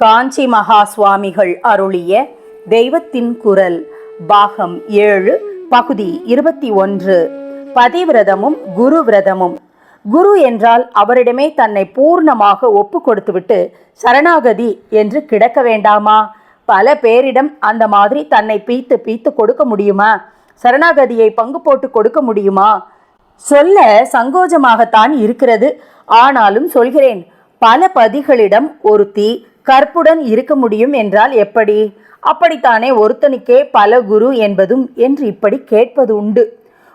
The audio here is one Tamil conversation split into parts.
காஞ்சி மகா சுவாமிகள் அருளிய தெய்வத்தின் குரல் பாகம் ஏழு பகுதி இருபத்தி ஒன்று. பதிவிரதமும் குரு விரதமும் குரு என்றால் அவரிடமே தன்னை பூர்ணமாக ஒப்பு கொடுத்துவிட்டு சரணாகதி என்று கிடக்க வேண்டாமா? பல பேரிடம் அந்த மாதிரி தன்னை பீத்து பீத்து கொடுக்க முடியுமா? சரணாகதியை பங்கு போட்டு கொடுக்க முடியுமா? சொல்ல சங்கோஜமாகத்தான் இருக்கிறது. ஆனாலும் சொல்கிறேன் பல பதிகளிடம் ஒருத்தி கற்புடன் இருக்க முடியும் என்றால் எப்படி? அப்படித்தானே ஒருத்தனுக்கே பல குரு என்பதும் என்று இப்படி கேட்பது உண்டு.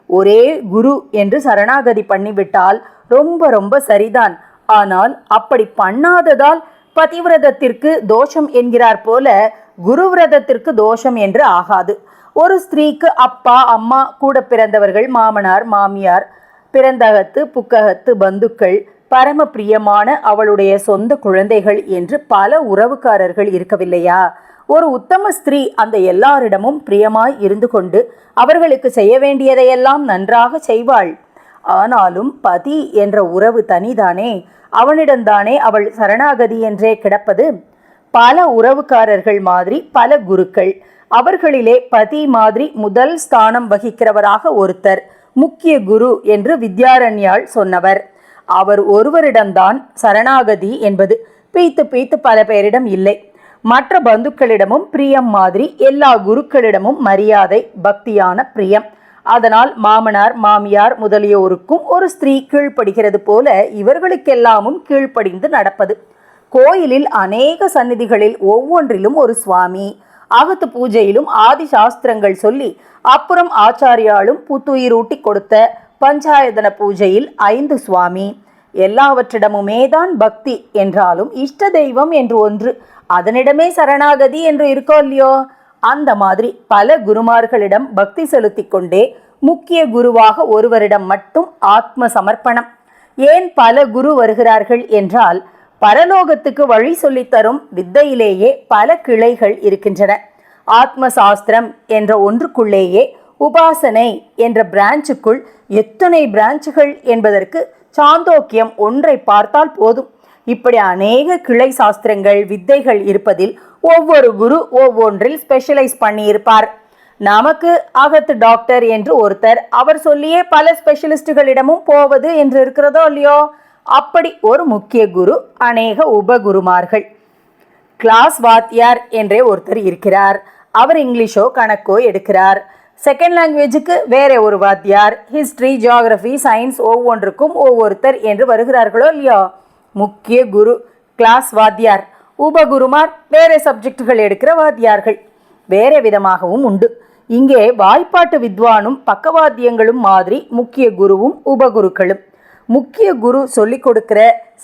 ஒரே குரு என்று சரணாகதி பண்ணிவிட்டால் ரொம்ப ரொம்ப சரிதான். ஆனால் அப்படி பண்ணாததால் பதிவிரதத்திற்கு தோஷம் என்கிறார் போல குருவிரதத்திற்கு தோஷம் என்று ஆகாது. ஒரு ஸ்திரீக்கு அப்பா அம்மா கூட பிறந்தவர்கள் மாமனார் மாமியார் பிறந்தகத்து புக்ககத்து பந்துக்கள் பரம பிரியமான அவளுடைய சொந்த குழந்தைகள் என்று பல உறவுக்காரர்கள் இருக்கவில்லையா? ஒரு உத்தம ஸ்திரீ அந்த எல்லாரிடமும் பிரியமாய் இருந்து கொண்டு அவர்களுக்கு செய்ய வேண்டியதையெல்லாம் நன்றாக செய்வாள். ஆனாலும் பதி என்ற உறவு தனிதானே? அவனிடம்தானே அவள் சரணாகதி என்றே கிடப்பது? பல உறவுக்காரர்கள் மாதிரி பல குருக்கள். அவர்களிலே பதி மாதிரி முதல் ஸ்தானம் வகிக்கிறவராக ஒருத்தர் முக்கிய குரு என்று வித்யாரண்யாள் சொன்னவர். அவர் ஒருவரிடம்தான் சரணாகதி என்பது. பீத்து பீத்து பல பேரிடம் இல்லை. மற்ற பந்துக்களிடமும் பிரியம் மாதிரி எல்லா குருக்களிடமும் மரியாதை பக்தியான பிரியம். அதனால் மாமனார் மாமியார் முதலியோருக்கும் ஒரு ஸ்திரீ கீழ்ப்படுகிறது போல இவர்களுக்கெல்லாமும் கீழ்ப்படிந்து நடப்பது. கோயிலில் அநேக சந்நிதிகளில் ஒவ்வொன்றிலும் ஒரு சுவாமி அகத்து பூஜையிலும் ஆதி சாஸ்திரங்கள் சொல்லி அப்புறம் ஆச்சாரியாலும் புத்துயிரூட்டி கொடுத்த பஞ்சாயதன பூஜையில் ஐந்து சுவாமி. எல்லாவற்றிடமுமே தான் பக்தி என்றாலும் இஷ்ட தெய்வம் என்று ஒன்று அதனிடமே சரணாகதி என்று இருக்கோ இல்லையோ? அந்த மாதிரி பல குருமார்களிடம் பக்தி செலுத்தி கொண்டே முக்கிய குருவாக ஒருவரிடம் மட்டும் ஆத்ம சமர்ப்பணம். ஏன் பல குரு வருகிறார்கள் என்றால் பரலோகத்துக்கு வழி சொல்லித்தரும் வித்தையிலேயே பல கிளைகள் இருக்கின்றன. ஆத்ம சாஸ்திரம் என்ற ஒன்றுக்குள்ளேயே உபாசனை என்ற பிரான்ச்சுக்குள் எத்தனை பிரான்ச்சுகள் என்பதற்கு சாந்தோக்கியம் ஒன்றை பார்த்தால் போதும். இப்படி அநேக கிளை சாஸ்திரங்கள் வித்தைகள் இருப்பதில் ஒவ்வொரு குரு ஒவ்வொன்றில் ஸ்பெஷலைஸ் பண்ணியிருப்பார். நமக்கு அகத்து டாக்டர் என்று ஒருத்தர் அவர் சொல்லியே பல ஸ்பெஷலிஸ்டுகளிடமும் போவது என்று இருக்கிறதோ இல்லையோ? அப்படி ஒரு முக்கிய குரு அநேக உபகுருமார்கள். கிளாஸ் வாத்தியார் என்றே ஒருத்தர் இருக்கிறார். அவர் இங்கிலீஷோ கணக்கோ எடுக்கிறார். செகண்ட் லாங்குவேஜுக்கு வேற ஒரு வாத்தியார். ஹிஸ்ட்ரி ஜியாகிரஃபி சயின்ஸ் ஒவ்வொன்றுக்கும் ஒவ்வொருத்தர் என்று வருகிறார்களோ இல்லையோ? முக்கிய குரு கிளாஸ் வாத்தியார் உபகுருமார் வேறே சப்ஜெக்டுகள் எடுக்கிற வாத்தியார்கள். வேற விதமாகவும் உண்டு. இங்கே வாய்ப்பாட்டு வித்வானும் பக்கவாத்தியங்களும் மாதிரி முக்கிய குருவும் உபகுருக்களும். முக்கிய குரு சொல்லிக் கொடுக்கிற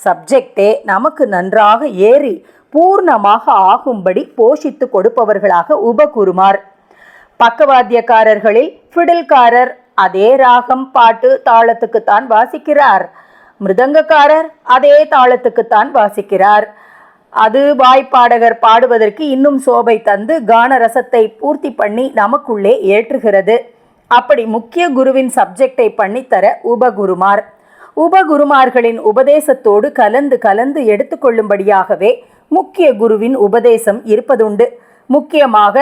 சப்ஜெக்டே நமக்கு நன்றாக ஏறி பூர்ணமாக ஆகும்படி போஷித்து கொடுப்பவர்களாக உபகுருமார். பக்கவாத்தியக்காரர்களில் ஃபிடில்காரர் அதே ராகம் பாட்டு தாளத்துக்குத்தான் வாசிக்கிறார். மிருதங்கக்காரர் அதே தாளத்துக்குத்தான் வாசிக்கிறார். அது வாய்ப்பாடகர் பாடுவதற்கு இன்னும் சோபை தந்து கான ரசத்தை பூர்த்தி பண்ணி நமக்குள்ளே ஏற்றுகிறது. அப்படி முக்கிய குருவின் சப்ஜெக்டை பண்ணித்தர உபகுருமார். உபகுருமார்களின் உபதேசத்தோடு கலந்து கலந்து எடுத்துக்கொள்ளும்படியாகவே முக்கிய குருவின் உபதேசம் இருப்பதுண்டு. முக்கியமாக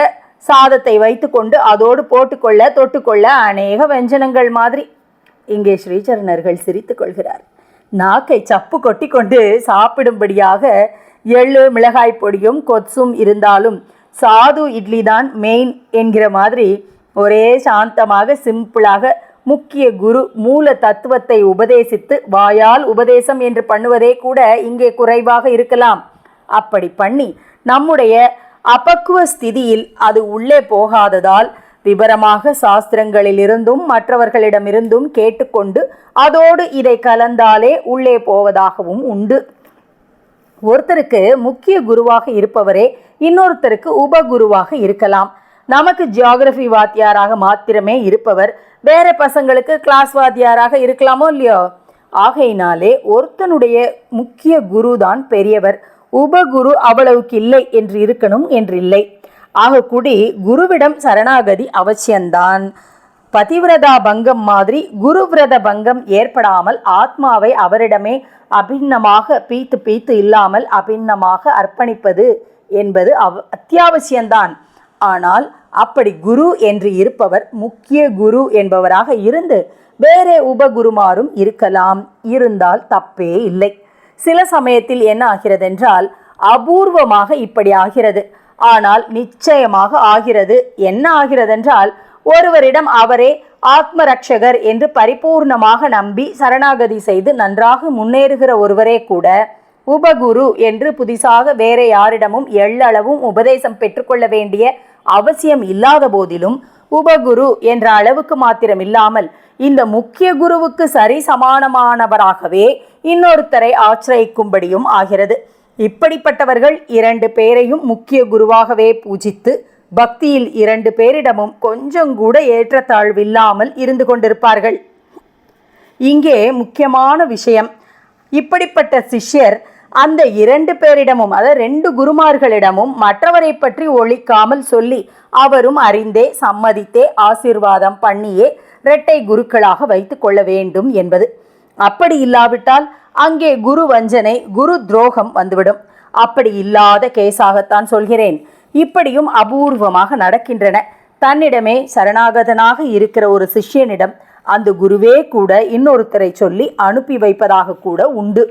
சாதத்தை வைத்துக்கொண்டு அதோடு போட்டுக்கொள்ள தொட்டுக்கொள்ள அநேக வெஞ்சனங்கள் மாதிரி. இங்கே ஸ்ரீசரணர்கள் சிரித்து கொள்கிறார். நாக்கை சப்பு கொட்டி கொண்டு சாப்பிடும்படியாக எள்ளு மிளகாய் பொடியும் கொத்சும் இருந்தாலும் சாது இட்லி தான் மெயின் என்கிற மாதிரி ஒரே சாந்தமாக சிம்பிளாக முக்கிய குரு மூல தத்துவத்தை உபதேசித்து வாயால் உபதேசம் என்று பண்ணுவதே கூட இங்கே குறைவாக இருக்கலாம். அப்படி பண்ணி நம்முடைய அபக்குவ ஸ்திதியில் அது உள்ளே போகாததால் விபரமாக சாஸ்திரங்களிலிருந்தும் மற்றவர்களிடமிருந்தும் கேட்டுக்கொண்டு அதோடு இதை கலந்தாலே உள்ளே போவதாகவும் உண்டு. ஒருத்தருக்கு முக்கிய குருவாக இருப்பவரே இன்னொருத்தருக்கு உபகுருவாக இருக்கலாம். நமக்கு ஜியாகிரபி வாத்தியாராக மாத்திரமே இருப்பவர். வேற பசங்களுக்கு கிளாஸ் வாத்தியாராக இருக்கலாமோ இல்லையோ? ஆகையினாலே ஒருத்தனுடைய முக்கிய குரு தான் பெரியவர். உபகுரு அவ்வளவுக்கு இல்லை என்று இருக்கணும் என்றில்லை. குடி குருவிடம் சரணாகதி அவசியம்தான் பதிவிரதா பங்கம் மாதிரி குருவிரத பங்கம் ஏற்படாமல் ஆத்மாவை அவரிடமே அபிண்ணமாக பீத்து பீத்து இல்லாமல் அபிண்ணமாக அர்ப்பணிப்பது என்பது அவ் அத்தியாவசியம்தான் ஆனால் அப்படி குரு என்று இருப்பவர் முக்கிய குரு என்பவராக இருந்து வேறே உபகுருமாரும் இருக்கலாம். இருந்தால் தப்பே இல்லை. சில சமயத்தில் என்ன ஆகிறது என்றால் அபூர்வமாக இப்படி ஆகிறது. ஆனால் நிச்சயமாக ஆகிறது. என்ன ஆகிறது என்றால் ஒருவரிடம் அவரே ஆத்ம ரட்சகர் என்று பரிபூர்ணமாக நம்பி சரணாகதி செய்து நன்றாக முன்னேறுகிற ஒருவரே கூட உபகுரு என்று புதிசாக வேற யாரிடமும் எள்ளளவும் உபதேசம் பெற்றுக்கொள்ள வேண்டிய அவசியம் இல்லாத போதிலும் உபகுரு என்ற அளவுக்கு மாத்திரம் இல்லாமல் இந்த முக்கிய குருவுக்கு சரி சமானமானவராகவே இன்னொருத்தரை ஆசிரயிக்கும்படியும் ஆகிறது. இப்படிப்பட்டவர்கள் இரண்டு பேரையும் முக்கிய குருவாகவே பூஜித்து பக்தியில் இரண்டு பேரிடமும் கொஞ்சம் கூட ஏற்றத்தாழ்வில்லாமல் இருந்து கொண்டிருப்பார்கள். இங்கே முக்கியமான விஷயம் இப்படிப்பட்ட சிஷ்யர் அந்த இரண்டு பேரிடமும் அதாவது ரெண்டு குருமார்களிடமும் மற்றவரை பற்றி ஒழிக்காமல் சொல்லி அவரும் அறிந்தே சம்மதித்தே ஆசீர்வாதம் பண்ணியே இரட்டை குருக்களாக வைத்து கொள்ள வேண்டும் என்பது. அப்படி இல்லாவிட்டால் அங்கே குரு வஞ்சனை குரு துரோகம் வந்துவிடும். அப்படி இல்லாத கேஸாகத்தான் சொல்கிறேன். இப்படியும் அபூர்வமாக நடக்கின்றன. தன்னிடமே சரணாகதனாக இருக்கிற ஒரு சிஷ்யனிடம் அந்த குருவே கூட இன்னொருத்தரை சொல்லி அனுப்பி வைப்பதாக கூட உண்டு.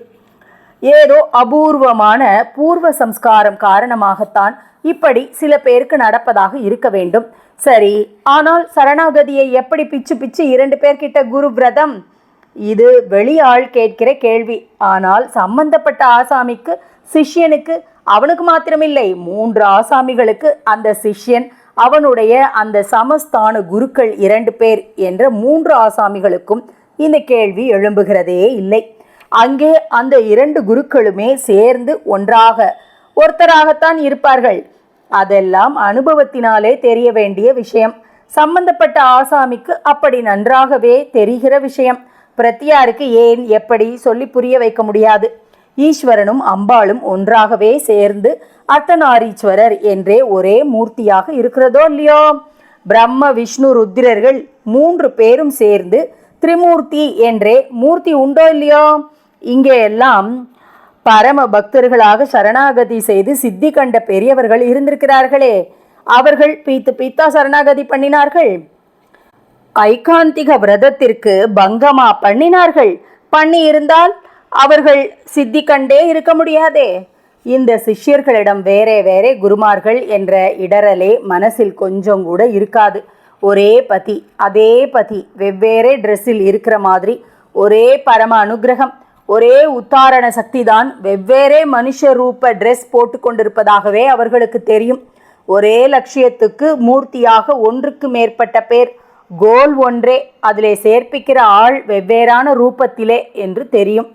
ஏதோ அபூர்வமான பூர்வ சம்ஸ்காரம் காரணமாகத்தான் இப்படி சில பேருக்கு நடப்பதாக இருக்க வேண்டும். சரி ஆனால் சரணாகதியை எப்படி பிச்சு பிச்சு இரண்டு பேர்கிட்ட குரு விரதம் இது வெளியாள் கேட்கிற கேள்வி. ஆனால் சம்பந்தப்பட்ட ஆசாமிக்கு சிஷ்யனுக்கு அவனுக்கு மாத்திரமில்லை. மூன்று ஆசாமிகளுக்கு அந்த சிஷ்யன் அவனுடைய அந்த சமஸ்தான குருக்கள் இரண்டு பேர் என்ற மூன்று ஆசாமிகளுக்கும் இந்த கேள்வி எழும்புகிறதே இல்லை. அங்கே அந்த இரண்டு குருக்களுமே சேர்ந்து ஒன்றாக ஒருத்தராகத்தான் இருப்பார்கள். அதெல்லாம் அனுபவத்தினாலே தெரிய வேண்டிய விஷயம். சம்பந்தப்பட்ட ஆசாமிக்கு அப்படி நன்றாகவே தெரிகிற விஷயம். பிரத்தியாருக்கு ஏன் எப்படி சொல்லி புரிய வைக்க முடியாது? ஈஸ்வரனும் அம்பாளும் ஒன்றாகவே சேர்ந்து அர்த்தநாரீஸ்வரர் என்றே ஒரே மூர்த்தியாக இருக்கிறதோ இல்லையோ? பிரம்ம விஷ்ணு ருத்திரர்கள் மூன்று பேரும் சேர்ந்து திரிமூர்த்தி என்றே மூர்த்தி உண்டோ இல்லையோ? இங்கே எல்லாம் பரம பக்தர்களாக சரணாகதி செய்து சித்தி கண்ட பெரியவர்கள் இருந்திருக்கிறார்களே. அவர்கள் பீத்து பீத்தா சரணாகதி பண்ணினார்கள். ஐகாந்திக விரதத்திற்கு பங்கமா பண்ணினார்கள். பண்ணி இருந்தால் அவர்கள் சித்தி கண்டே இருக்க முடியாதே. இந்த சிஷ்யர்களிடம் வேறே வேறே குருமார்கள் என்ற இடரலே மனசில் கொஞ்சம் கூட இருக்காது. ஒரே பதி அதே பதி வெவ்வேறு ட்ரெஸ்ஸில் இருக்கிற மாதிரி ஒரே பரம அனுகிரகம். ஒரே உத்தாரண சக்தி தான் வெவ்வேறே மனுஷ ரூப ட்ரெஸ் போட்டு கொண்டிருப்பதாகவே அவர்களுக்கு தெரியும். ஒரே லட்சியத்துக்கு மூர்த்தியாக ஒன்றுக்கு மேற்பட்ட பேர் கோல் ஒன்றே அதிலே சேர்ப்பிக்கிற ஆள் வெவ்வேறான ரூபத்திலே என்று தெரியும்.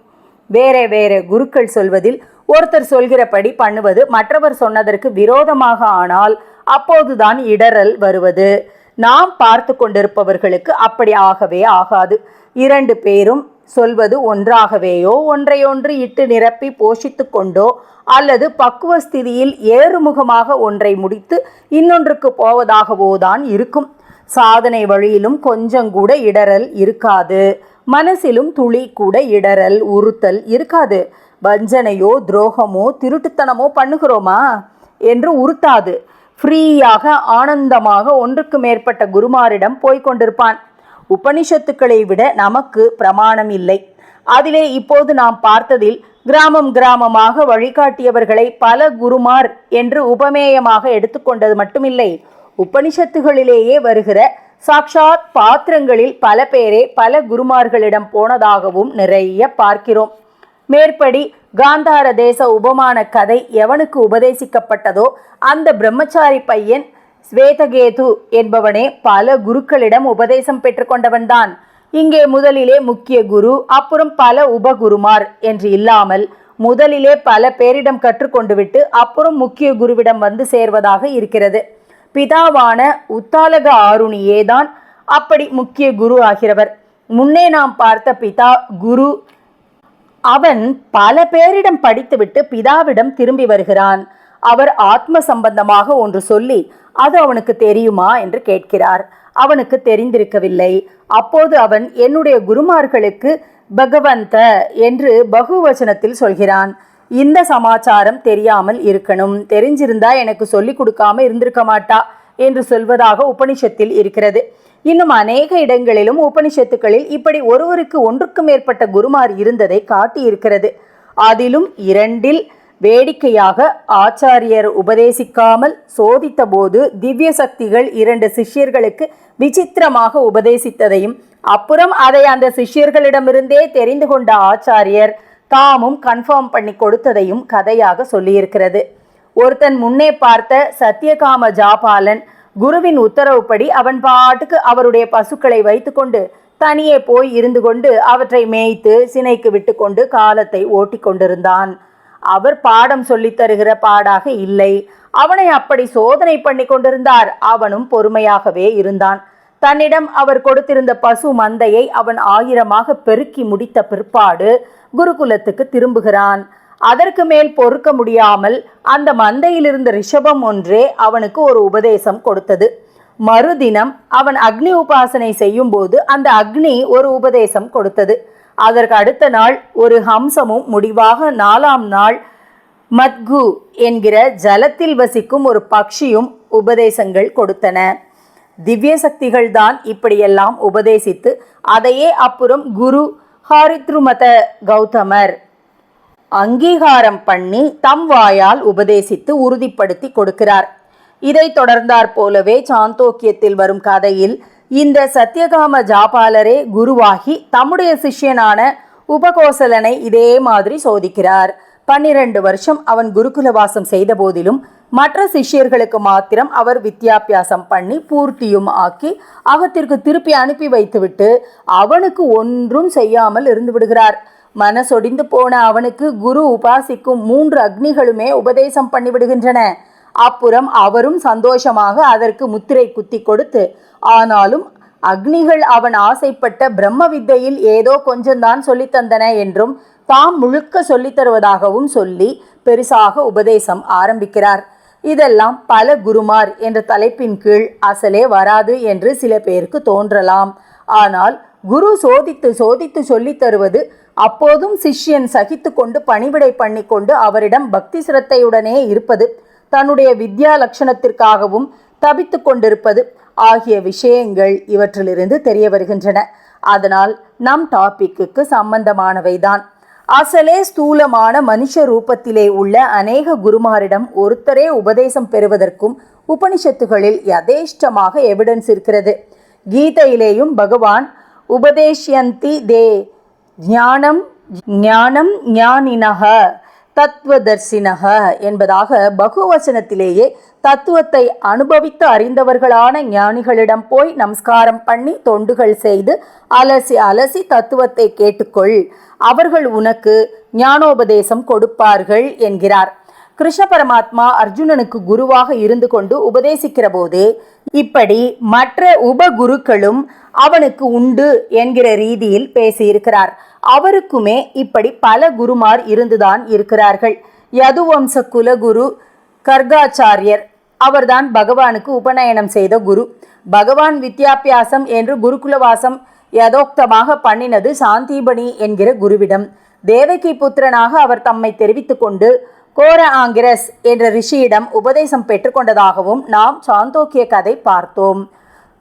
வேற வேற குருக்கள் சொல்வதில் ஒருத்தர் சொல்கிறபடி பண்ணுவது மற்றவர் சொன்னதற்கு விரோதமாக ஆனால் அப்போதுதான் இடறல் வருவது. நாம் பார்த்து கொண்டிருப்பவர்களுக்கு அப்படி ஆகவே ஆகாது. இரண்டு பேரும் சொல்வது ஒன்றாகவேயோ ஒன்றையொன்று இட்டு நிரப்பி போஷித்து கொண்டோ அல்லது பக்குவ ஸ்திதியில் ஏறுமுகமாக ஒன்றை முடித்து இன்னொன்றுக்கு போவதாகவோ தான் இருக்கும். சாதனை வழியிலும் கொஞ்சம் கூட இடரல் இருக்காது. மனசிலும் துளி கூட இடறல் உறுத்தல் இருக்காது. வஞ்சனையோ துரோகமோ திருட்டுத்தனமோ பண்ணுகிறோமா? என்று உறுத்தாது. ஃப்ரீயாக ஆனந்தமாக ஒன்றுக்கு மேற்பட்ட குருமாரிடம் போய்க் கொண்டிருப்பான். உபனிஷத்துக்களை விட நமக்கு பிரமாணம் இல்லை. அதிலே இப்போது நாம் பார்த்ததில் கிராமம் கிராமமாக வழிகாட்டியவர்களை பல குருமார் என்று உபமேயமாக எடுத்துக்கொண்டது மட்டுமில்லை. உபனிஷத்துகளிலேயே வருகிற சாக்ஷாத் பாத்திரங்களில் பல பேரே பல குருமார்களிடம் போனதாகவும் நிறைய பார்க்கிறோம். மேற்படி காந்தார தேச உபமான கதை எவனுக்கு உபதேசிக்கப்பட்டதோ அந்த பிரம்மச்சாரி பையன் ஸ்வேதகேது என்பவனே பல குருக்களிடம் உபதேசம் பெற்றுக்கொண்டவன்தான். இங்கே முதலிலே முக்கிய குரு அப்புறம் பல உபகுருமார் என்று இல்லாமல் முதலிலே பல பேரிடம் கற்றுக்கொண்டு விட்டு அப்புறம் முக்கிய குருவிடம் வந்து சேர்வதாக இருக்கிறது. பிதாவான உத்தாலக ஆருணியே தான் அப்படி முக்கிய குரு ஆகிறவர். முன்னே நாம் பார்த்த பிதா குரு அவன் பல பேரிடம் படித்துவிட்டு பிதாவிடம் திரும்பி வருகிறான். அவர் ஆத்ம சம்பந்தமாக ஒன்று சொல்லி அது அவனுக்கு தெரியுமா? என்று கேட்கிறார். அவனுக்கு தெரிந்திருக்கவில்லை. அப்போது அவன் என்னுடைய குருமார்களுக்கு பகவந்த என்று பகுவச்சனத்தில் சொல்கிறான். இந்த சமாச்சாரம் தெரியாமல் இருக்கணும். தெரிஞ்சிருந்தா எனக்கு சொல்லி கொடுக்காம இருந்திருக்க மாட்டா என்று சொல்வதாக உபனிஷத்தில் இருக்கிறது. இன்னும் அநேக இடங்களிலும் உபனிஷத்துக்களில் இப்படி ஒருவருக்கு ஒன்றுக்கு மேற்பட்ட குருமார் இருந்ததை காட்டியிருக்கிறது. அதிலும் இரண்டில் வேடிக்கையாக ஆச்சாரியர் உபதேசிக்காமல் சோதித்தபோது திவ்ய சக்திகள் இரண்டு சிஷ்யர்களுக்கு விசித்திரமாக உபதேசித்ததையும் அப்புறம் அதை அந்த சிஷ்யர்களிடமிருந்தே தெரிந்து கொண்ட ஆச்சாரியர் தாமும் கன்ஃபார்ம் பண்ணி கொடுத்ததையும் கதையாக சொல்லியிருக்கிறது. ஒருத்தன் முன்னே பார்த்த சத்தியகாம ஜாபாலன் குருவின் உத்தரவுப்படி அவன் பாட்டுக்கு அவருடைய பசுக்களை வைத்துக்கொண்டு தனியே போய் இருந்து கொண்டு அவற்றை மேய்த்து சினைக்கு விட்டுக்கொண்டு காலத்தை ஓட்டி கொண்டிருந்தான் அவர் பாடம் சொல்லித் தருகிற பாடாக இல்லை. அவனை அப்படி சோதனை பண்ணி கொண்டிருந்தார். அவனும் பொறுமையாகவே இருந்தான். தன்னிடம் அவர் கொடுத்திருந்த பசு மந்தையை அவன் ஆயிரமாக பெருக்கி முடித்த பிற்பாடு குருகுலத்துக்கு திரும்புகிறான். அதற்கு மேல் பொறுக்க முடியாமல் அந்த மந்தையிலிருந்த ரிஷபம் ஒன்றே அவனுக்கு ஒரு உபதேசம் கொடுத்தது. மறுதினம் அவன் அக்னி உபாசனை செய்யும் போது அந்த அக்னி ஒரு உபதேசம் கொடுத்தது. அதற்கு அடுத்த நாள் ஒரு ஹம்சமும் முடிவாக நாலாம் நாள் மத்கு என்கிற ஜலத்தில் வசிக்கும் ஒரு பக்ஷியும் உபதேசங்கள் கொடுத்தன. திவ்ய சக்திகள் தான் இப்படியெல்லாம் உபதேசித்து அதையே அப்புறம் குரு ஹாரித்ருமத கௌதமர் அங்கீகாரம் பண்ணி தம் வாயால் உபதேசித்து உறுதிப்படுத்தி கொடுக்கிறார். இதை தொடர்ந்தாற் போலவே சாந்தோக்கியத்தில் வரும் கதையில் இந்த சத்தியகாம ஜாபாலரே குருவாகி தம்முடைய சிஷ்யனான உபகோசலனை இதே மாதிரி சோதிக்கிறார். பன்னிரண்டு வருஷம் அவன் குருகுலவாசம் செய்த போதிலும் மற்ற சிஷ்யர்களுக்கு மாத்திரம் அவர் வித்தியாபியாசம் பண்ணி பூர்த்தியும் ஆக்கி அகத்திற்கு திருப்பி அனுப்பி வைத்துவிட்டு அவனுக்கு ஒன்றும் செய்யாமல் இருந்து விடுகிறார். மனசொடிந்து போன அவனுக்கு குரு உபாசிக்கும் மூன்று அக்னிகளுமே உபதேசம் பண்ணிவிடுகின்றன. அப்புறம் அவரும் சந்தோஷமாக அதற்கு முத்திரை குத்தி கொடுத்து ஆனாலும் அக்னிகள் அவன் ஆசைப்பட்ட பிரம்ம வித்தையில் ஏதோ கொஞ்சம்தான் சொல்லித் தந்தன என்றும் தாம் முழுக்க சொல்லித் தருவதாகவும் சொல்லி பெருசாக உபதேசம் ஆரம்பிக்கிறார். இதெல்லாம் பல குருமார் என்ற தலைப்பின் கீழ் அசலே வராது என்று சில பேருக்கு தோன்றலாம். ஆனால் குரு சோதித்து சோதித்து சொல்லித் தருவது அப்போதும் சிஷ்யன் சகித்து கொண்டு பணிவிடை பண்ணிக்கொண்டு அவரிடம் பக்தி சிரத்தையுடனே இருப்பது தன்னுடைய வித்யா லட்சணத்திற்காகவும் தபித்து கொண்டிருப்பது ஆகிய விஷயங்கள் இவற்றிலிருந்து தெரிய வருகின்றன. அதனால் நம் டாபிக்கு சம்பந்தமானவைதான். அசலே ஸ்தூலமான மனுஷ ரூபத்திலே உள்ள அநேக குருமாரிடம் ஒருத்தரே உபதேசம் பெறுவதற்கும் உபனிஷத்துகளில் யதேஷ்டமாக எவிடன்ஸ் இருக்கிறது. கீதையிலேயும் பகவான் உபதேஷ்யந்தி தே ஞானம் ஞானம் ஞானினக தத்துவதர்சினக என்பதாக பகுவசனத்திலேயே தத்துவத்தை அனுபவித்து அறிந்தவர்களான ஞானிகளிடம் போய் நமஸ்காரம் பண்ணி தொண்டுகள் செய்து அலசி அலசி தத்துவத்தை கேட்டுக்கொள். அவர்கள் உனக்கு ஞானோபதேசம் கொடுப்பார்கள் என்கிறார். கிருஷ்ண பரமாத்மா அர்ஜுனனுக்கு குருவாக இருந்து கொண்டு உபதேசிக்கிற போதே இப்படி மற்ற உபகுருக்களும் அவனுக்கு உண்டு என்கிற ரீதியில் பேசியிருக்கிறார். அவருக்குமே இப்படி பல குருமார் இருந்துதான் இருக்கிறார்கள். யதுவம்ச குலகுரு கர்காச்சாரியர். அவர்தான் பகவானுக்கு உபநயனம் செய்த குரு. பகவான் வித்யாபியாசம் என்று குருகுலவாசம் யதோக்தமாக பண்ணினது சாந்திபணி என்கிற குருவிடம். தேவகி புத்திரனாக அவர் தம்மை தெரிவித்து கொண்டு கோர ஆங்கிரஸ் என்ற ரிஷியிடம் உபதேசம் பெற்றுக்கொண்டதாகவும் நாம் சாந்தோக்கிய கதை பார்த்தோம்.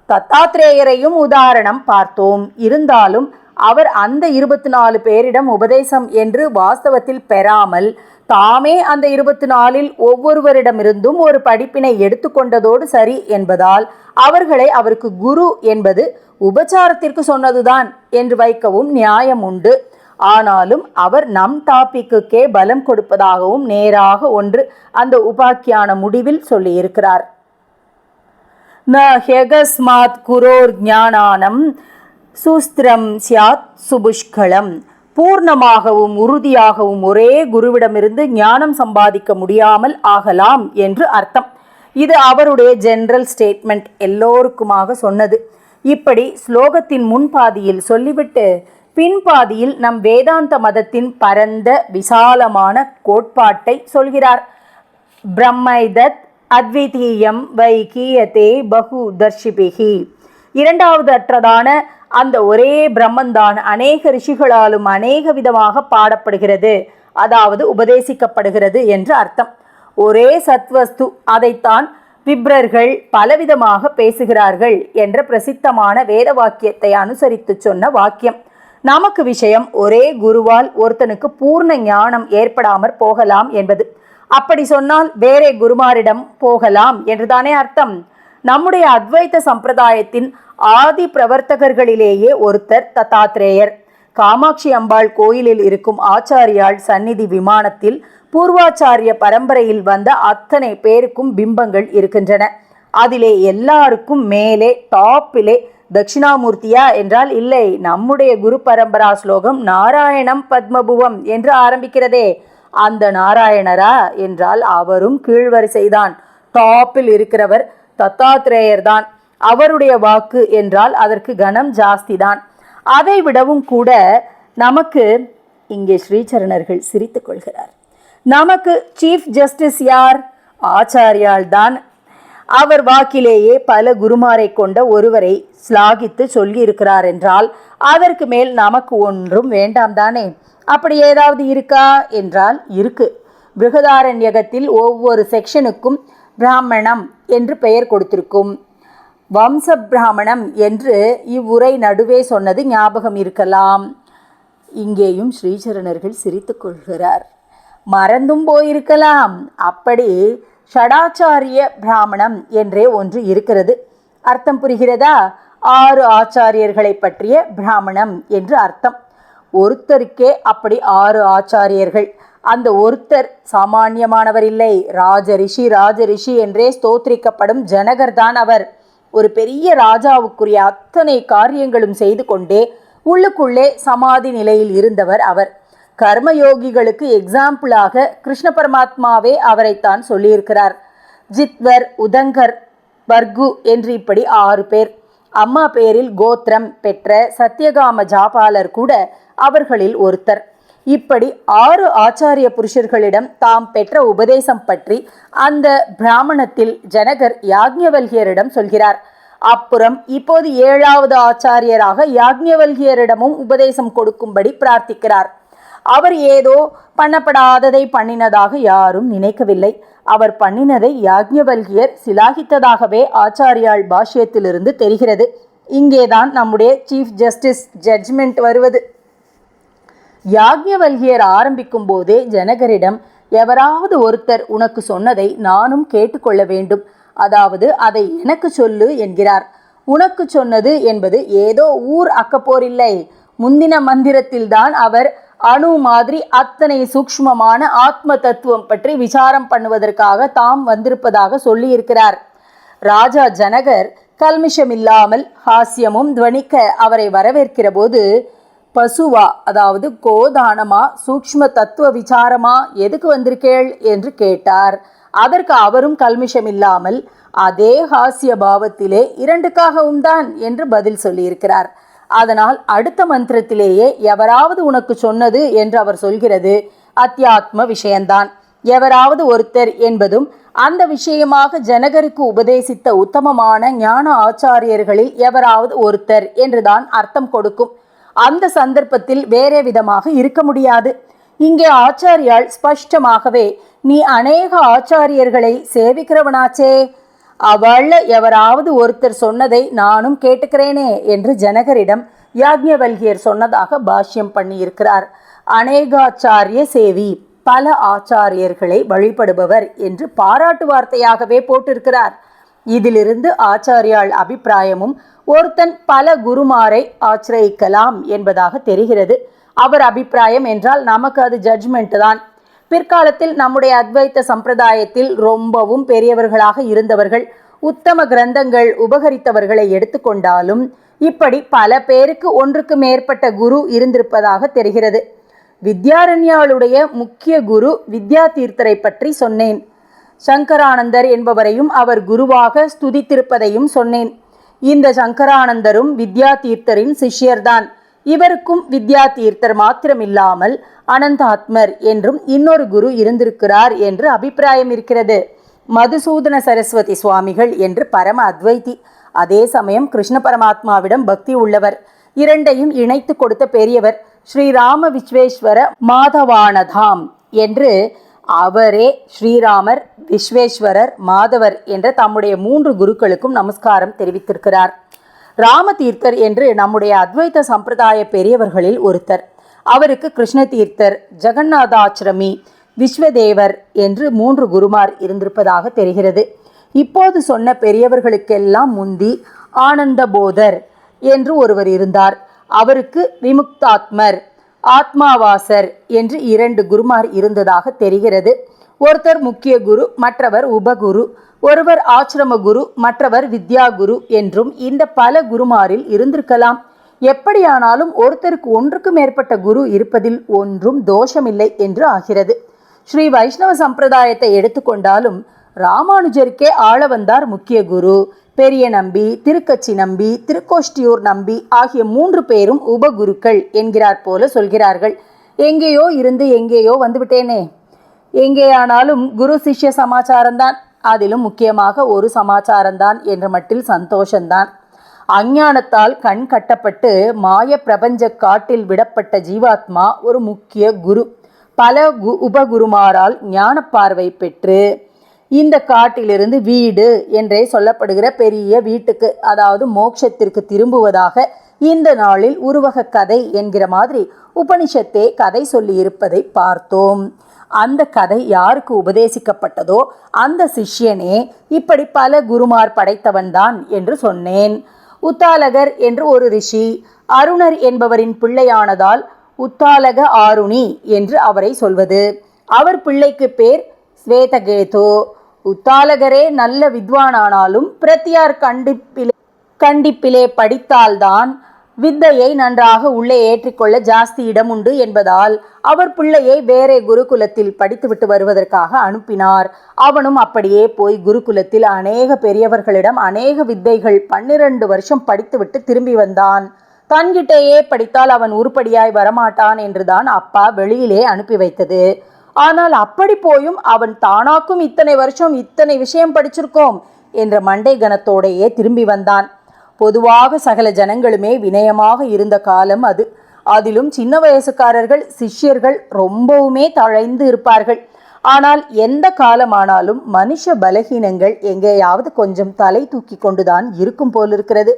தத்தாத்ரேயரையும் உதாரணம் பார்த்தோம். இருந்தாலும் அவர் அந்த இருபத்தி நாலு பேரிடம் உபதேசம் என்று வாஸ்தவத்தில் பெறாமல் தாமே அந்த இருபத்தி நாலில் ஒவ்வொருவரிடமிருந்தும் ஒரு படிப்பினை எடுத்துக்கொண்டதோடு சரி என்பதால் அவர்களை அவருக்கு குரு என்பது உபச்சாரத்திற்கு சொன்னதுதான் என்று வைக்கவும் நியாயம் உண்டு. ஆனாலும் அவர் நம் டாபிக்குக்கே பலம் கொடுப்பதாகவும் நேராக ஒன்று அந்த உபாக்கியான முடிவில் சொல்லியிருக்கிறார். ந ஹெகஸ்மாத் குரோர் ஞானானம் சூஸ்திரம் சியாத் சுபுஷ்கலம். பூர்ணமாகவும் உறுதியாகவும் ஒரே குருவிடமிருந்து ஞானம் சம்பாதிக்க முடியாமல் ஆகலாம் என்று அர்த்தம். இது அவருடைய ஜெனரல் ஸ்டேட்மெண்ட் எல்லோருக்குமாக சொன்னது. இப்படி ஸ்லோகத்தின் முன்பாதியில் சொல்லிவிட்டு பின்பாதியில் நம் வேதாந்த மதத்தின் பரந்த விசாலமான கோட்பாட்டை சொல்கிறார். பிரம்மைதத் அத்விதீயம் வைகீயத்தே பகு தர்ஷிபிகி இரண்டாவது அற்றதான அந்த ஒரே பிரம்மந்தான் அநேக ரிஷிகளாலும் அநேக விதமாக பாடப்படுகிறது. அதாவது உபதேசிக்கப்படுகிறது என்று அர்த்தம். ஒரே சத்வஸ்து அதைத்தான் விப்ரர்கள் பலவிதமாக பேசுகிறார்கள் என்ற பிரசித்தமான வேத வாக்கியத்தை அனுசரித்து சொன்ன வாக்கியம். நமக்கு விஷயம் ஒரே குருவால் ஒருத்தனுக்கு பூர்ண ஞானம் ஏற்படாமற் போகலாம் என்பது. அப்படி சொன்னால் வேறே குருமாரிடம் போகலாம் என்றுதானே அர்த்தம்? நம்முடைய அத்வைத்த சம்பிரதாயத்தின் ஆதி பிரவர்த்தகர்களிலேயே ஒருத்தர் தத்தாத்ரேயர். காமாட்சி அம்பாள் கோயிலில் இருக்கும் ஆச்சாரியாள் சந்நிதி விமானத்தில் பூர்வாச்சாரிய பரம்பரையில் வந்த அத்தனை பேருக்கும் பிம்பங்கள் இருக்கின்றன. அதிலே எல்லாருக்கும் மேலே டாப்பிலே தட்சிணாமூர்த்தியா என்றால் இல்லை நம்முடைய குரு பரம்பரா ஸ்லோகம் நாராயணம் பத்மபுவம் என்று ஆரம்பிக்கிறதே. அந்த நாராயணரா என்றால் அவரும் கீழ்வரிசைதான். டாப்பில் இருக்கிறவர் தத்தாத்ரேயர் தான் அவருடைய வாக்கு என்றால் அதற்கு கனம் ஜாஸ்தி தான் அதை விடவும் கூட நமக்கு இங்கே ஸ்ரீசரணர்கள் சிரித்து கொள்கிறார். நமக்கு சீஃப் ஜஸ்டிஸ் யார்? ஆச்சாரியால் தான் அவர் வாக்கிலேயே பல குருமாரை கொண்ட ஒருவரை ஸ்லாகித்து சொல்லியிருக்கிறார் என்றால் அதற்கு மேல் நமக்கு ஒன்றும் வேண்டாம் தானே அப்படி ஏதாவது இருக்கா? என்றால் இருக்கு. பிருகதாரண்யகத்தில் ஒவ்வொரு செக்ஷனுக்கும் பிராமணம் என்று பெயர் கொடுத்திருக்கும். வம்ச பிராமணம் என்று இவ்வுரை நடுவே சொன்னது ஞாபகம் இருக்கலாம். இங்கேயும் ஸ்ரீசரணர்கள் சிரித்து கொள்கிறார். மறந்தும் போயிருக்கலாம். அப்படி ஷடாச்சாரிய பிராமணம் என்றே ஒன்று இருக்கிறது. அர்த்தம் புரிகிறதா? ஆறு ஆச்சாரியர்களை பற்றிய பிராமணம் என்று அர்த்தம். ஒருத்தருக்கே அப்படி ஆறு ஆச்சாரியர்கள். அந்த ஒருத்தர் சாமானியமானவர் இல்லை. ராஜரிஷி ராஜரிஷி என்றே ஸ்தோத்திரிக்கப்படும் ஜனகர் தான் அவர். ஒரு பெரிய ராஜாவுக்குரிய அத்தனை காரியங்களும் செய்து கொண்டே உள்ளுக்குள்ளே சமாதி நிலையில் இருந்தவர் அவர். கர்மயோகிகளுக்கு எக்ஸாம்பிளாக கிருஷ்ண பரமாத்மாவே அவரைத்தான் சொல்லியிருக்கிறார். ஜித்வர் உதங்கர் வர்கு என்று இப்படி ஆறு பேர். அம்மா பேரில் கோத்திரம் பெற்ற சத்தியகாம ஜாபாலர் கூட அவர்களில் ஒருத்தர். இப்படி ஆறு ஆச்சாரிய புருஷர்களிடம் தாம் பெற்ற உபதேசம் பற்றி அந்த பிராமணத்தில் ஜனகர் யாக்ஞவல்கியரிடம் சொல்கிறார். அப்புறம் இப்போது ஏழாவது ஆச்சாரியராக யாக்ஞவல்கியரிடமும் உபதேசம் கொடுக்கும்படி பிரார்த்திக்கிறார். அவர் ஏதோ பண்ணப்படாததை பண்ணினதாக யாரும் நினைக்கவில்லை. அவர் பண்ணினதை யாக்ஞவல்கியர் சிலாகித்ததாகவே ஆச்சாரியாள் பாஷ்யத்திலிருந்து தெரிகிறது. இங்கேதான் நம்முடைய சீஃப் ஜஸ்டிஸ் ஜட்ஜ்மெண்ட் வருவது. யாக்ஞவல்கியர் ஆரம்பிக்கும் போதே ஜனகரிடம் எவராவது ஒருத்தர் உனக்கு சொன்னதை நானும் கேட்டுக்கொள்ள வேண்டும். அதாவது அதை எனக்கு சொல்லு என்கிறார். உனக்கு சொன்னது என்பது ஏதோ ஊர் அக்கப்போரில்லை. முந்தின மந்திரத்தில்தான் அவர் அணு மாதிரி அத்தனை சூக்ஷ்மமான ஆத்ம தத்துவம் பற்றி விசாரம் பண்ணுவதற்காக தாம் வந்திருப்பதாக சொல்லியிருக்கிறார். ராஜா ஜனகர் கல்மிஷமில்லாமல் ஹாஸ்யமும் துவனிக்க அவரை வரவேற்கிற போது பசுவா அதாவது கோதானமா சூக்ஷ்ம தத்துவ விசாரமா எதுக்கு வந்திருக்கேள் என்று கேட்டார். அதற்கு அவரும் கல்மிஷம் இல்லாமல் அதே ஹாஸ்ய பாவத்திலே இரண்டுக்காகவும் தான் என்று பதில் சொல்லியிருக்கிறார். அதனால் அடுத்த மந்திரத்திலேயே எவராவது உனக்கு சொன்னது என்று அவர் சொல்கிறது அத்தியாத்ம விஷயம்தான் எவராவது ஒருத்தர் என்பதும் அந்த விஷயமாக ஜனகருக்கு உபதேசித்த உத்தமமான ஞான ஆச்சாரியர்களில் எவராவது ஒருத்தர் என்றுதான் அர்த்தம் கொடுக்கும். அந்த சந்தர்ப்பத்தில் வேறே விதமாக இருக்க முடியாது. இங்கே ஆச்சாரியால் ஸ்பஷ்டமாகவே நீ அநேக ஆச்சாரியர்களை சேவிக்கிறவனாச்சே. அவள் எவராவது ஒருத்தர் சொன்னதை நானும் கேட்டுக்கிறேனே என்று ஜனகரிடம் யாக்ஞவல்கியர் சொன்னதாக பாஷ்யம் பண்ணியிருக்கிறார். அநேகாச்சாரிய சேவி பல ஆச்சாரியர்களை வழிபடுபவர் என்று பாராட்டு வார்த்தையாகவே போட்டிருக்கிறார். இதிலிருந்து ஆச்சாரியாள் அபிப்பிராயமும் ஒருத்தன் பல குருமாரை ஆச்சிரயிக்கலாம் என்பதாக தெரிகிறது. அவர் அபிப்பிராயம் என்றால் நமக்கு அது ஜட்ஜ்மெண்ட் தான். பிற்காலத்தில் நம்முடைய அத்வைத்த சம்பிரதாயத்தில் ரொம்பவும் பெரியவர்களாக இருந்தவர்கள் உத்தம கிரந்தங்கள் உபகரித்தவர்களை எடுத்துக்கொண்டாலும் இப்படி பல பேருக்கு ஒன்றுக்கு மேற்பட்ட குரு இருந்திருப்பதாக தெரிகிறது. வித்யாரண்யாளுடைய முக்கிய குரு வித்யா தீர்த்தரை பற்றி சொன்னேன். சங்கரானந்தர் என்பவரையும் அவர் குருவாக ஸ்துதித்திருப்பதையும் சொன்னேன். இந்த சங்கரானந்தரும் வித்யா தீர்த்தரின் சிஷ்யர்தான். இவருக்கும் வித்யா தீர்த்தர் மாத்திரமில்லாமல் அனந்தாத்மர் என்றும் இன்னொரு குரு இருந்திருக்கிறார் என்று அபிப்பிராயம் இருக்கிறது. மதுசூதன சரஸ்வதி சுவாமிகள் என்று பரம அத்வைதி. அதே சமயம் கிருஷ்ண பரமாத்மாவிடம் பக்தி உள்ளவர். இரண்டையும் இணைத்து கொடுத்த பெரியவர் ஸ்ரீராம விஸ்வேஸ்வர மாதவானதாம் என்று அவரே ஸ்ரீராமர் விஸ்வேஸ்வரர் மாதவர் என்ற தம்முடைய மூன்று குருக்களுக்கும் நமஸ்காரம் தெரிவித்திருக்கிறார். ராமதீர்த்தர் என்று நம்முடைய அத்வைத சம்பிரதாய பெரியவர்களில் ஒருத்தர். அவருக்கு கிருஷ்ண தீர்த்தர் ஜெகநாதாச்சிரமி விஸ்வதேவர் என்று மூன்று குருமார் இருந்திருப்பதாக தெரிகிறது. இப்போது சொன்ன பெரியவர்களுக்கெல்லாம் முந்தி ஆனந்தபோதர் என்று ஒருவர் இருந்தார். அவருக்கு விமுக்தாத்மர் ஆத்மாவாசர் என்று இரண்டு குருமார் இருந்ததாக தெரிகிறது. ஒருத்தர் முக்கிய குரு மற்றவர் உபகுரு. ஒருவர் ஆசிரம குரு மற்றவர் வித்யா குரு என்றும் இந்த பல குருமாரில் இருந்திருக்கலாம். எப்படியானாலும் ஒருத்தருக்கு ஒன்றுக்கு மேற்பட்ட குரு இருப்பதில் ஒன்றும் தோஷமில்லை என்று ஆகிறது. ஸ்ரீ வைஷ்ணவ சம்பிரதாயத்தை எடுத்துக்கொண்டாலும் ராமானுஜருக்கே ஆள வந்தார் முக்கிய குரு. பெரிய நம்பி திருக்கச்சி நம்பி திருக்கோஷ்டியூர் நம்பி ஆகிய மூன்று பேரும் உபகுருக்கள் என்கிறார் போல சொல்கிறார்கள். எங்கேயோ இருந்து எங்கேயோ வந்துவிட்டேனே. எங்கேயானாலும் குரு சிஷ்ய சமாச்சாரம்தான். அதிலும் முக்கியமாக ஒரு சமாச்சாரம்தான் என்ற மட்டில் சந்தோஷந்தான் அஞ்ஞானத்தால் கண் கட்டப்பட்டு மாய பிரபஞ்ச காட்டில் விடப்பட்ட ஜீவாத்மா ஒரு முக்கிய குரு. பல கு உபகுருமாரால் ஞான பார்வை பெற்று இந்த காட்டிலிருந்து வீடு என்றே சொல்லப்படுகிற பெரிய வீட்டுக்கு அதாவது மோட்சத்திற்கு திரும்புவதாக இந்த நாளில் உருவக கதை என்கிற மாதிரி உபனிஷத்தே கதை சொல்லி இருப்பதை பார்த்தோம். அந்த கதை யாருக்கு உபதேசிக்கப்பட்டதோ அந்த சிஷ்யனே இப்படி பல குருமார் படைத்தவன்தான் என்று சொன்னேன். உத்தாலகர் என்று ஒரு ரிஷி அருணர் என்பவரின் பிள்ளையானதால் உத்தாலக ஆருணி என்று அவரை சொல்வது. அவர் பிள்ளைக்கு பேர் ஸ்வேதகேது. உத்தாலகரே நல்ல வித்வானானாலும் பிரத்தியார் கண்டிப்பிலே கண்டிப்பிலே படித்தால்தான் வித்தையை நன்றாக உள்ளே ஏற்றிக்கொள்ள ஜாஸ்தி இடம் உண்டு என்பதால் அவர் பிள்ளையை வேறே குருகுலத்தில் படித்துவிட்டு வருவதற்காக அனுப்பினார். அவனும் அப்படியே போய் குருகுலத்தில் அநேக பெரியவர்களிடம் அநேக வித்தைகள் பன்னிரண்டு வருஷம் படித்துவிட்டு திரும்பி வந்தான். தன்கிட்டேயே படித்தால் அவன் உருப்படியாய் வரமாட்டான் என்றுதான் அப்பா வெளியிலே அனுப்பி வைத்தது. ஆனால் அப்படி போயும் அவன் தானாக்கும் இத்தனை வருஷம் இத்தனை விஷயம் படிச்சிருக்கோம் என்ற மண்டை கணத்தோடையே திரும்பி வந்தான். பொதுவாக சகல ஜனங்களுமே வினயமாக இருந்த காலம் அது. அதிலும் சின்ன வயசுக்காரர்கள் சிஷ்யர்கள் ரொம்பவுமே தழைந்து இருப்பார்கள். ஆனால் எந்த காலமானாலும் மனுஷ பலகீனங்கள் எங்கேயாவது கொஞ்சம் தலை தூக்கி கொண்டுதான் இருக்கும் போலிருக்கிறது.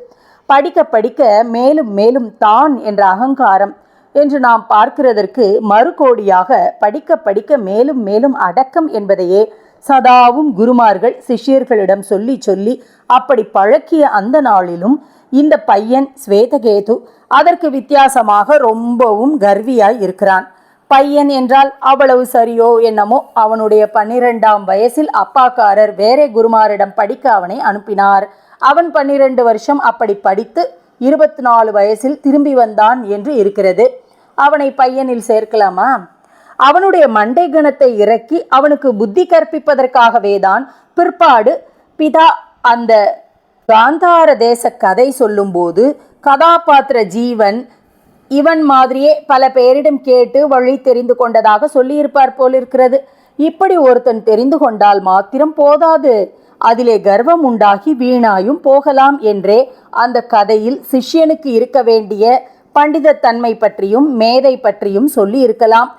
படிக்க படிக்க மேலும் மேலும் தான் என்ற அகங்காரம் என்று நாம் பார்க்கிறதற்கு மறுகோடியாக படிக்க படிக்க மேலும் மேலும் அடக்கம் என்பதையே சதாவும் குருமார்கள் சிஷ்யர்களிடம் சொல்லி சொல்லி அப்படி பழக்கிய அந்த நாளிலும் இந்த பையன் ஸ்வேதகேது அதற்கு வித்தியாசமாக ரொம்பவும் கர்வியாய் இருக்கிறான். பையன் என்றால் அவ்வளவு சரியோ என்னமோ அவனுடைய பன்னிரெண்டாம் வயசில் அப்பாக்காரர் வேறே குருமாரிடம் படிக்க அவனை அனுப்பினார். அவன் பன்னிரண்டு வருஷம் அப்படி படித்து இருபத்தி நாலு வயசில் திரும்பி வந்தான் என்று இருக்கிறது. அவனை பையனில் சேர்க்கலாமா? அவனுடைய மண்டை கணத்தை இறக்கி அவனுக்கு புத்தி கற்பிப்பதற்காகவே தான் பிற்பாடு பிதா அந்த காந்தார தேச கதை சொல்லும்போது கதாபாத்திர ஜீவன் இவன் மாதிரியே பல பேரிடம் கேட்டு வழி தெரிந்து கொண்டதாக சொல்லியிருப்பார் போலிருக்கிறது. இப்படி ஒருத்தன் தெரிந்து கொண்டால் மாத்திரம் போதாது. அதிலே கர்வம் உண்டாகி வீணாயும் போகலாம் என்றே அந்த கதையில் சிஷ்யனுக்கு இருக்க வேண்டிய பண்டிதத்தன்மை பற்றியும் மேதை பற்றியும் சொல்லி இருக்கலாம்.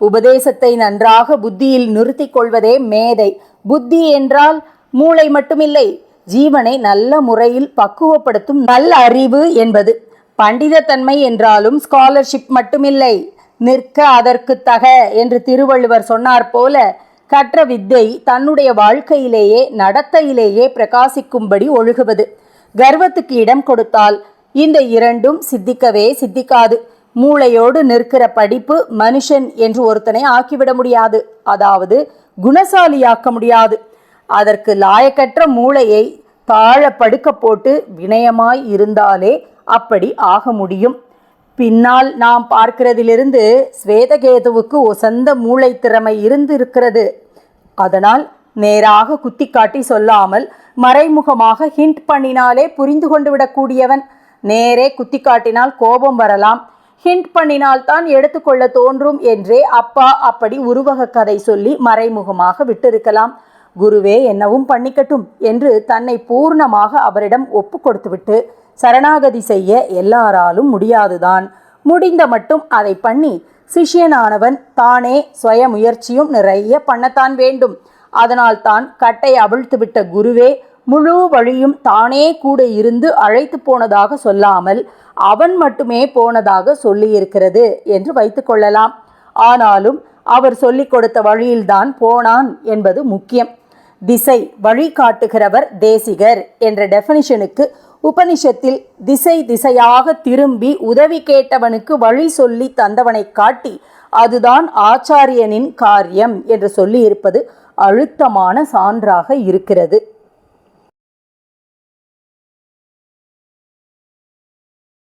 உபதேசத்தை நன்றாக புத்தியில் நிறுத்தி கொள்வதே மேதை. புத்தி என்றால் மூளை மட்டுமில்லை ஜீவனை நல்ல முறையில் பக்குவப்படுத்தும் நல்ல அறிவு என்பது. பண்டிதத்தன்மை என்றாலும் ஸ்காலர்ஷிப் மட்டுமில்லை நிற்க அதற்கு தக என்று திருவள்ளுவர் சொன்னார் போல கற்ற வித்தை தன்னுடைய வாழ்க்கையிலேயே நடத்தையிலேயே பிரகாசிக்கும்படி ஒழுகுவது. கர்வத்துக்கு இடம் கொடுத்தால் இந்த இரண்டும் சித்திக்கவே சித்திக்காது. மூளையோடு நிற்கிற படிப்பு மனுஷன் என்று ஒருத்தனை ஆக்கிவிட முடியாது. அதாவது குணசாலியாக்க முடியாது. அதற்கு லாயக்கற்ற மூளையை தாழ படுக்க போட்டு வினயமாய் இருந்தாலே அப்படி ஆக முடியும். பின்னால் நாம் பார்க்கிறதிலிருந்து ஸ்வேதகேதுவுக்கு ஒசந்த மூளை திறமை இருந்திருக்கிறது. அதனால் நேராக குத்தி காட்டி சொல்லாமல் மறைமுகமாக ஹிண்ட் பண்ணினாலே புரிந்து கொண்டு விடக்கூடியவன். நேரே குத்தி காட்டினால் கோபம் வரலாம். ஹிண்ட் பண்ணினால் தான் எடுத்துக்கொள்ள தோன்றும் என்றே அப்பா அப்படி உருவக கதை சொல்லி மறைமுகமாக விட்டிருக்கலாம். குருவே என்னவும் பண்ணிக்கட்டும் என்று தன்னை பூர்ணமாக அவரிடம் ஒப்பு கொடுத்துவிட்டு சரணாகதி செய்ய எல்லாராலும் முடியாதுதான். முடிந்த மட்டும் அதை பண்ணி சிஷ்யனானவன் தானே சுய முயற்சியும் நிறைய பண்ணத்தான் வேண்டும். அதனால் தான் கட்டை அவிழ்த்துவிட்ட குருவே முழு வழியும் தானே கூட இருந்து அழைத்து போனதாக சொல்லாமல் அவன் மட்டுமே போனதாக சொல்லியிருக்கிறது என்று வைத்துக்கொள்ளலாம் ஆனாலும் அவர் சொல்லிக் கொடுத்த வழியில்தான் போனான் என்பது முக்கியம். திசை வழி காட்டுகிறவர் தேசிகர் என்ற டெஃபனிஷனுக்கு உபனிஷத்தில் திசை திசையாக திரும்பி உதவி கேட்டவனுக்கு வழி சொல்லி தந்தவனை காட்டி அதுதான் ஆச்சாரியனின் காரியம் என்று சொல்லியிருப்பது அழுத்தமான சான்றாக இருக்கிறது.